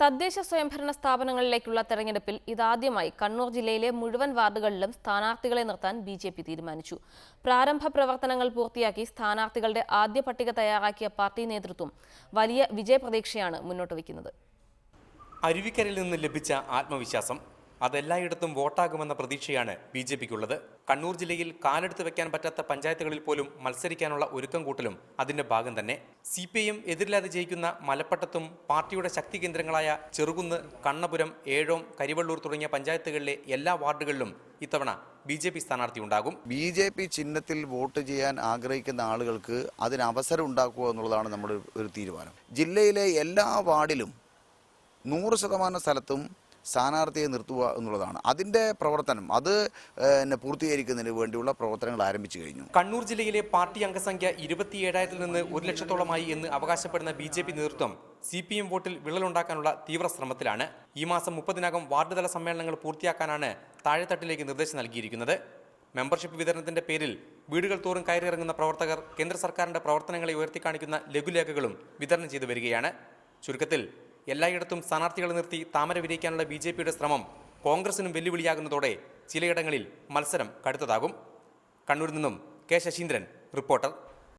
തദ്ദേശ സ്വയംഭരണ സ്ഥാപനങ്ങളിലേക്കുള്ള തെരഞ്ഞെടുപ്പിൽ ഇതാദ്യമായി കണ്ണൂർ ജില്ലയിലെ മുഴുവൻ വാർഡുകളിലും സ്ഥാനാർത്ഥികളെ നിർത്താൻ ബി ജെ പി തീരുമാനിച്ചു. പ്രാരംഭ പ്രവർത്തനങ്ങൾ പൂർത്തിയാക്കി സ്ഥാനാർത്ഥികളുടെ ആദ്യ പട്ടിക തയ്യാറാക്കിയ പാർട്ടി നേതൃത്വം വലിയ വിജയപ്രതീക്ഷയാണ് മുന്നോട്ട് വയ്ക്കുന്നത്. അരുവിക്കരയിൽ നിന്ന് ലഭിച്ച ആത്മവിശ്വാസം അതെല്ലായിടത്തും വോട്ടാകുമെന്ന പ്രതീക്ഷയാണ് ബി ജെ പിക്കുള്ളത്. കണ്ണൂർ ജില്ലയിൽ കാലെടുത്ത് വെക്കാൻ പറ്റാത്ത പഞ്ചായത്തുകളിൽ പോലും മത്സരിക്കാനുള്ള ഒരുക്കം കൂട്ടലും അതിന്റെ ഭാഗം തന്നെ. സി പി ഐ എം എതിരില്ലാതെ ജയിക്കുന്ന മലപ്പട്ടത്തും പാർട്ടിയുടെ ശക്തി കേന്ദ്രങ്ങളായ ചെറുകുന്ന് കണ്ണപുരം ഏഴോം കരിവള്ളൂർ തുടങ്ങിയ പഞ്ചായത്തുകളിലെ എല്ലാ വാർഡുകളിലും ഇത്തവണ ബി ജെ പി സ്ഥാനാർത്ഥി ഉണ്ടാകും. ബി ജെ പി ചിഹ്നത്തിൽ വോട്ട് ചെയ്യാൻ ആഗ്രഹിക്കുന്ന ആളുകൾക്ക് അതിന് അവസരം ഉണ്ടാക്കുക എന്നുള്ളതാണ് നമ്മുടെ ഒരു തീരുമാനം. ജില്ലയിലെ എല്ലാ വാർഡിലും നൂറ് ശതമാനം സ്ഥലത്തും സ്ഥാനാർത്ഥിയെ നിർത്തുക എന്നുള്ളതാണ്. അതിന്റെ പ്രവർത്തനം അത് എന്നെ പൂർത്തീകരിക്കുന്നതിന് വേണ്ടിയുള്ള പ്രവർത്തനങ്ങൾ ആരംഭിച്ചു കഴിഞ്ഞു. കണ്ണൂർ ജില്ലയിലെ പാർട്ടി അംഗസംഖ്യ ഇരുപത്തിയേഴായിരത്തിൽ നിന്ന് ഒരു ലക്ഷത്തോളമായി എന്ന് അവകാശപ്പെടുന്ന ബി ജെ പി നേതൃത്വം സി പി എം വോട്ടിൽ വിള്ളലുണ്ടാക്കാനുള്ള തീവ്ര ശ്രമത്തിലാണ്. ഈ മാസം മുപ്പതിനകം വാർഡ് തല സമ്മേളനങ്ങൾ പൂർത്തിയാക്കാനാണ് താഴെത്തട്ടിലേക്ക് നിർദ്ദേശം നൽകിയിരിക്കുന്നത്. മെമ്പർഷിപ്പ് വിതരണത്തിന്റെ പേരിൽ വീടുകൾ തോറും കയറിയിറങ്ങുന്ന പ്രവർത്തകർ കേന്ദ്ര സർക്കാരിന്റെ പ്രവർത്തനങ്ങളെ ഉയർത്തിക്കാണിക്കുന്ന ലഘുലേഖകളും വിതരണം ചെയ്തു വരികയാണ്. ചുരുക്കത്തിൽ എല്ലായിടത്തും സ്ഥാനാർത്ഥികളെ നിർത്തി താമര വിരിയിക്കാനുള്ള ബി ജെ പിയുടെ ശ്രമം കോൺഗ്രസിനും വെല്ലുവിളിയാകുന്നതോടെ ചിലയിടങ്ങളിൽ മത്സരം കടുത്തതാകും. കണ്ണൂരിൽ നിന്നും കെ ശശീന്ദ്രൻ റിപ്പോർട്ടർ.